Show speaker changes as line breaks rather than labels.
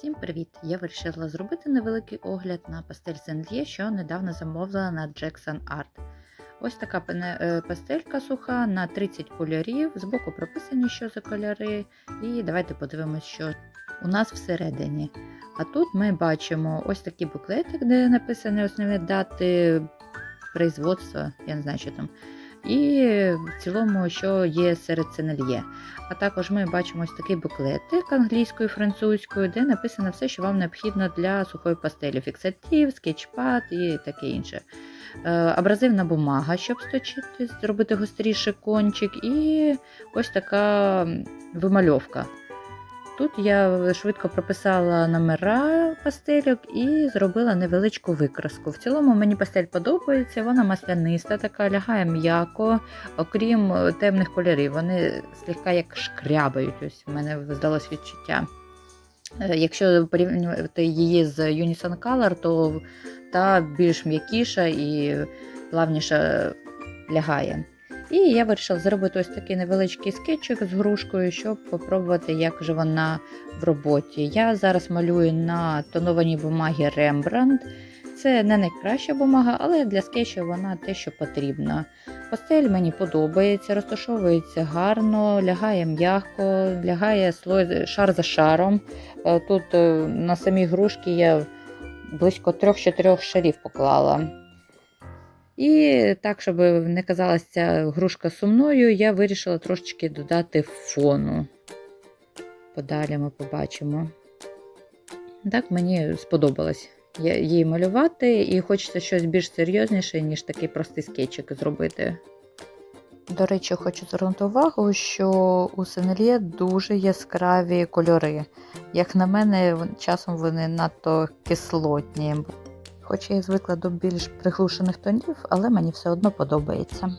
Всім привіт! Я вирішила зробити невеликий огляд на пастель Сенлє, що недавно замовила на Jackson Art. Ось така е, пастелька суха на 30 кольорів. Збоку прописані, що за кольори. І давайте подивимось, що у нас всередині. А тут ми бачимо ось такий буклетик, де написані основні дати производства, я не знаю, що там. І в цілому, що є серед сенельє. А також ми бачимо ось такий буклетик англійською і французькою, де написано все, що вам необхідно для сухої пастелі: фіксатив, скетчпад і таке інше. Е, абразивна бумага, щоб сточити, зробити гостріший кончик, і ось така вимальовка. Тут я швидко прописала номера пастельок і зробила невеличку викраску. В цілому мені пастель подобається, вона масляниста, така лягає м'яко, окрім е, темних кольорів. Вони слегка як шкрябають. Ось в мене здалось відчуття. Е, Якщо порівнювати її з Unison Color, то та більш м'якіша і плавніше лягає. І я вирішила зробити ось такий невеличкий скетчик з грушкою, щоб попробувати, як же вона в роботі. Я зараз малюю на тонованій бумагі Rembrandt. Це не найкраща бумага, але для скетчу вона те, що потрібно. Пастель мені подобається, розташовується гарно, лягає м'яко, лягає слой шар за шаром. Е, Тут е, на самій грушці я близько 3-4 шарів поклала. І так, щоб не казалася грушка сумною, я вирішила трошечки додати фону. Подалі ми побачимо. Так, мені сподобалось її малювати, і хочеться щось більш серйозніше, ніж такий простий скетчик зробити. До речі, хочу звернути увагу, що у Сенельє дуже яскраві кольори. Як на мене, часом вони надто кислотні. Хоча я звикла до більш приглушених тонів, але мені все одно подобається.